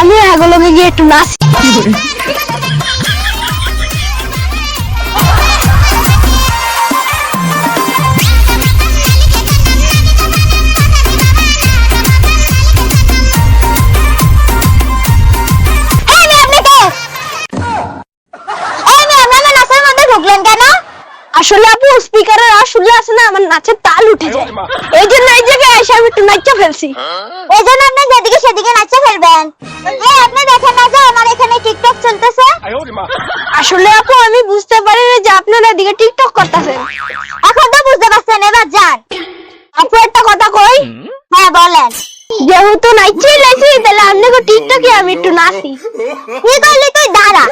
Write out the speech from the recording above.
আমি এগুলোকে গিয়ে একটু নাচি? আসলে আপু স্পিকারের আসলে না আমার নাচের তাল উঠে যায়। এই জন্য এই জায়গায় আমি একটু নাচতে ফেলছি। এই জন্য আপনি যেদিকে সেদিকে নাচতে ফেলবেন। এই আপনি দেখেন না যে আমার এখানে টিকটক চলতেছে? আসলে আপু আমি বুঝতে পারি না যে আপনারা এদিকে টিকটক করতেছেন। এখন তো বুঝতে পারছেন এবার যান। আপু একটা কথা কই? হ্যাঁ বলেন। যেহেতু নাচছেই লাইছি তাহলে আপনাকে টিকটকে আমি একটু নাচি। কি করলি তুই? দাঁড়া।